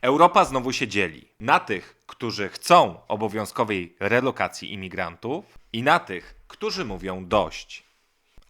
Europa znowu się dzieli na tych, którzy chcą obowiązkowej relokacji imigrantów i na tych, którzy mówią dość.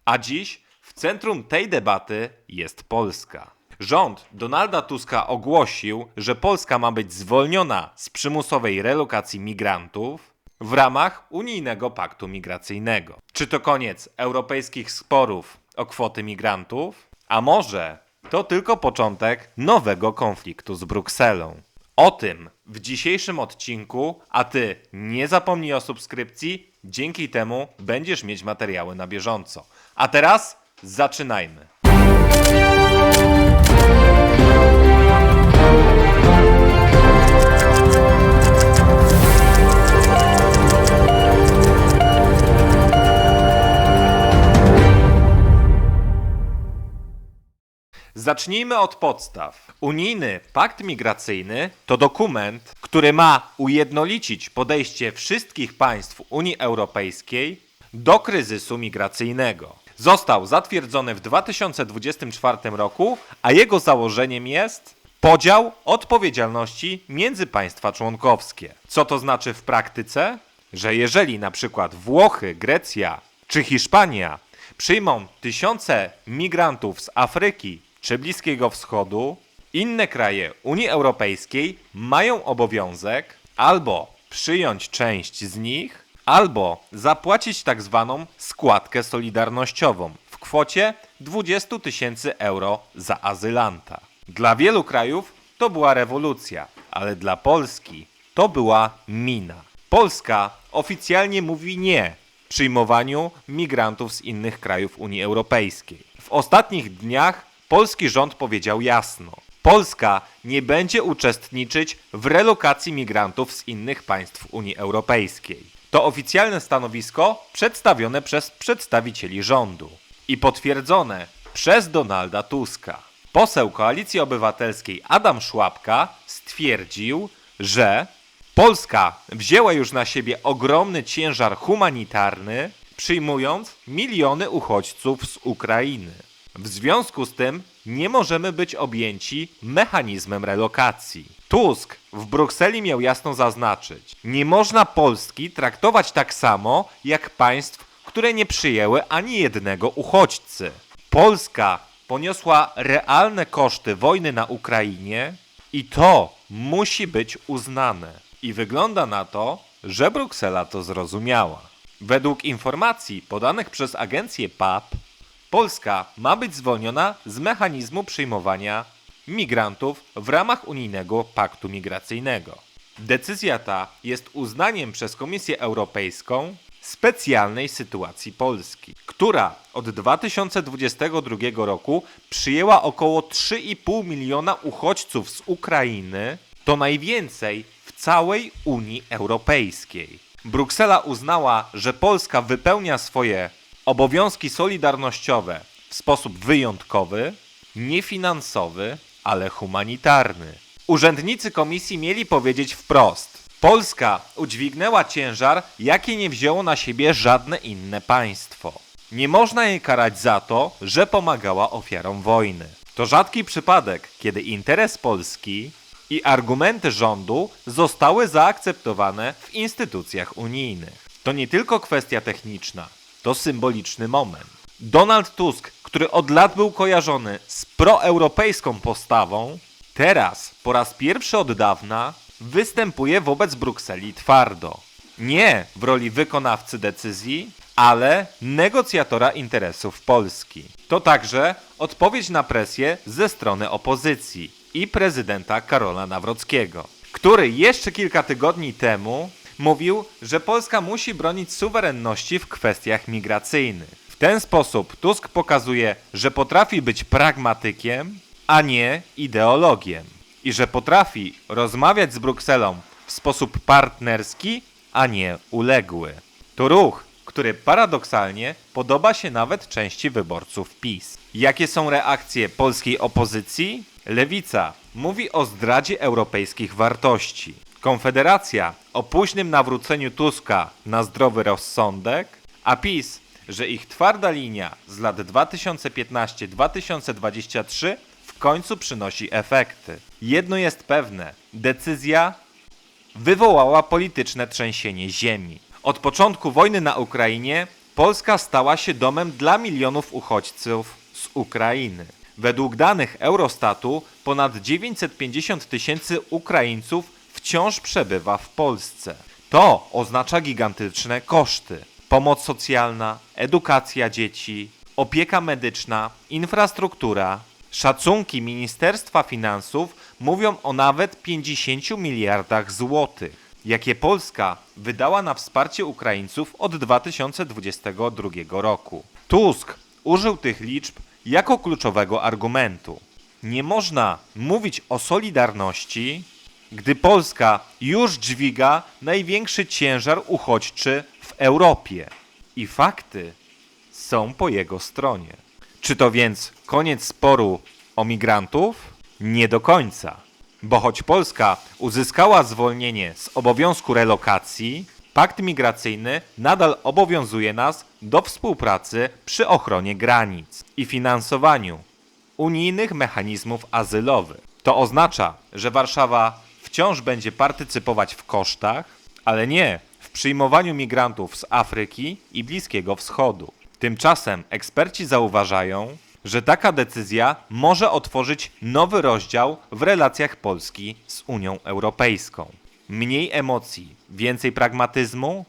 A dziś w centrum tej debaty jest Polska. Rząd Donalda Tuska ogłosił, że Polska ma być zwolniona z przymusowej relokacji migrantów w ramach unijnego paktu migracyjnego. Czy to koniec europejskich sporów o kwoty migrantów? A może to tylko początek nowego konfliktu z Brukselą? O tym w dzisiejszym odcinku, a ty nie zapomnij o subskrypcji, dzięki temu będziesz mieć materiały na bieżąco. A teraz zaczynajmy. Zacznijmy od podstaw. Unijny Pakt Migracyjny to dokument, który ma ujednolicić podejście wszystkich państw Unii Europejskiej do kryzysu migracyjnego. Został zatwierdzony w 2024 roku, a jego założeniem jest podział odpowiedzialności między państwa członkowskie. Co to znaczy w praktyce? Że jeżeli na przykład Włochy, Grecja czy Hiszpania przyjmą tysiące migrantów z Afryki czy Bliskiego Wschodu, inne kraje Unii Europejskiej mają obowiązek albo przyjąć część z nich, albo zapłacić tak zwaną składkę solidarnościową w kwocie 20 tysięcy euro za azylanta. Dla wielu krajów to była rewolucja, ale dla Polski to była mina. Polska oficjalnie mówi nie przyjmowaniu migrantów z innych krajów Unii Europejskiej. W ostatnich dniach polski rząd powiedział jasno: Polska nie będzie uczestniczyć w relokacji migrantów z innych państw Unii Europejskiej. To oficjalne stanowisko przedstawione przez przedstawicieli rządu i potwierdzone przez Donalda Tuska. Poseł Koalicji Obywatelskiej Adam Szłapka stwierdził, że Polska wzięła już na siebie ogromny ciężar humanitarny, przyjmując miliony uchodźców z Ukrainy. W związku z tym nie możemy być objęci mechanizmem relokacji. Tusk w Brukseli miał jasno zaznaczyć: nie można Polski traktować tak samo jak państw, które nie przyjęły ani jednego uchodźcy. Polska poniosła realne koszty wojny na Ukrainie i to musi być uznane. I wygląda na to, że Bruksela to zrozumiała. Według informacji podanych przez agencję PAP, Polska ma być zwolniona z mechanizmu przyjmowania migrantów w ramach unijnego paktu migracyjnego. Decyzja ta jest uznaniem przez Komisję Europejską specjalnej sytuacji Polski, która od 2022 roku przyjęła około 3,5 miliona uchodźców z Ukrainy, to najwięcej w całej Unii Europejskiej. Bruksela uznała, że Polska wypełnia swoje obowiązki solidarnościowe w sposób wyjątkowy, niefinansowy, ale humanitarny. Urzędnicy komisji mieli powiedzieć wprost: Polska udźwignęła ciężar, jaki nie wzięło na siebie żadne inne państwo. Nie można jej karać za to, że pomagała ofiarom wojny. To rzadki przypadek, kiedy interes Polski i argumenty rządu zostały zaakceptowane w instytucjach unijnych. To nie tylko kwestia techniczna, to symboliczny moment. Donald Tusk, który od lat był kojarzony z proeuropejską postawą, teraz po raz pierwszy od dawna występuje wobec Brukseli twardo. Nie w roli wykonawcy decyzji, ale negocjatora interesów Polski. To także odpowiedź na presję ze strony opozycji i prezydenta Karola Nawrockiego, który jeszcze kilka tygodni temu mówił, że Polska musi bronić suwerenności w kwestiach migracyjnych. W ten sposób Tusk pokazuje, że potrafi być pragmatykiem, a nie ideologiem i że potrafi rozmawiać z Brukselą w sposób partnerski, a nie uległy. To ruch, który paradoksalnie podoba się nawet części wyborców PiS. Jakie są reakcje polskiej opozycji? Lewica mówi o zdradzie europejskich wartości. Konfederacja o późnym nawróceniu Tuska na zdrowy rozsądek, a PiS, że ich twarda linia z lat 2015-2023 w końcu przynosi efekty. Jedno jest pewne: decyzja wywołała polityczne trzęsienie ziemi. Od początku wojny na Ukrainie Polska stała się domem dla milionów uchodźców z Ukrainy. Według danych Eurostatu ponad 950 tysięcy Ukraińców wciąż przebywa w Polsce. To oznacza gigantyczne koszty. Pomoc socjalna, edukacja dzieci, opieka medyczna, infrastruktura. Szacunki Ministerstwa Finansów mówią o nawet 50 miliardach złotych, jakie Polska wydała na wsparcie Ukraińców od 2022 roku. Tusk użył tych liczb jako kluczowego argumentu. Nie można mówić o solidarności, gdy Polska już dźwiga największy ciężar uchodźczy w Europie. I fakty są po jego stronie. Czy to więc koniec sporu o migrantów? Nie do końca. Bo choć Polska uzyskała zwolnienie z obowiązku relokacji, pakt migracyjny nadal obowiązuje nas do współpracy przy ochronie granic i finansowaniu unijnych mechanizmów azylowych. To oznacza, że Warszawa wciąż będzie partycypować w kosztach, ale nie w przyjmowaniu migrantów z Afryki i Bliskiego Wschodu. Tymczasem eksperci zauważają, że taka decyzja może otworzyć nowy rozdział w relacjach Polski z Unią Europejską. Mniej emocji, więcej pragmatyzmu,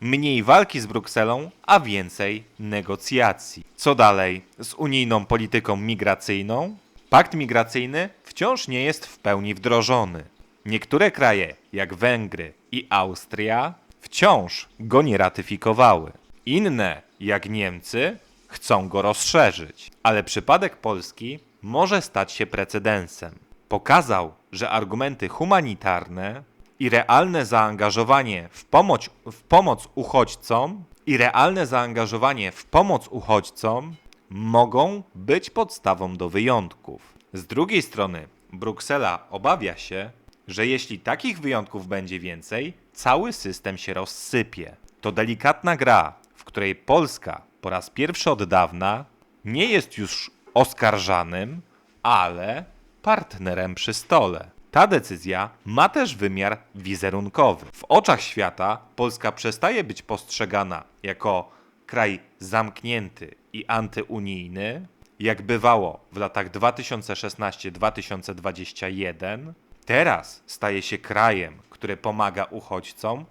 mniej walki z Brukselą, a więcej negocjacji. Co dalej z unijną polityką migracyjną? Pakt migracyjny wciąż nie jest w pełni wdrożony. Niektóre kraje, jak Węgry i Austria, wciąż go nie ratyfikowały. Inne, jak Niemcy, chcą go rozszerzyć. Ale przypadek Polski może stać się precedensem. Pokazał, że argumenty humanitarne i realne zaangażowanie w pomoc, w pomoc uchodźcom i realne zaangażowanie w pomoc uchodźcom mogą być podstawą do wyjątków. Z drugiej strony, Bruksela obawia się, że jeśli takich wyjątków będzie więcej, cały system się rozsypie. To delikatna gra, w której Polska po raz pierwszy od dawna nie jest już oskarżanym, ale partnerem przy stole. Ta decyzja ma też wymiar wizerunkowy. W oczach świata Polska przestaje być postrzegana jako kraj zamknięty i antyunijny, jak bywało w latach 2016-2021. Teraz staje się krajem, który pomaga uchodźcom,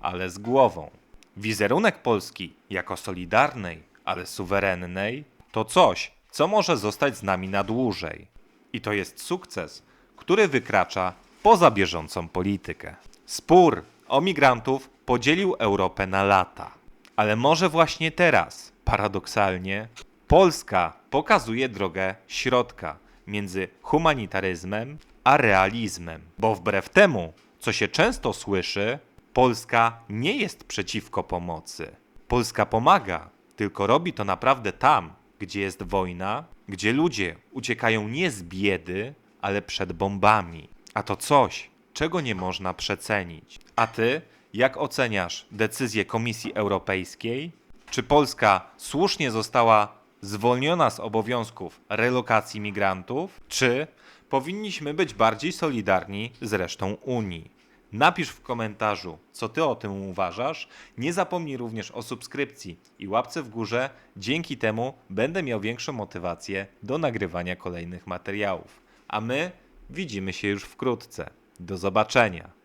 ale z głową. Wizerunek Polski jako solidarnej, ale suwerennej to coś, co może zostać z nami na dłużej. I to jest sukces, który wykracza poza bieżącą politykę. Spór o migrantów podzielił Europę na lata. Ale może właśnie teraz, paradoksalnie, Polska pokazuje drogę środka między humanitaryzmem a realizmem. Bo wbrew temu, co się często słyszy, Polska nie jest przeciwko pomocy. Polska pomaga, tylko robi to naprawdę tam, gdzie jest wojna, gdzie ludzie uciekają nie z biedy, ale przed bombami. A to coś, czego nie można przecenić. A ty, jak oceniasz decyzję Komisji Europejskiej? Czy Polska słusznie została zwolniona z obowiązków relokacji migrantów, czy powinniśmy być bardziej solidarni z resztą Unii? Napisz w komentarzu, co ty o tym uważasz. Nie zapomnij również o subskrypcji i łapce w górze. Dzięki temu będę miał większą motywację do nagrywania kolejnych materiałów. A my widzimy się już wkrótce. Do zobaczenia.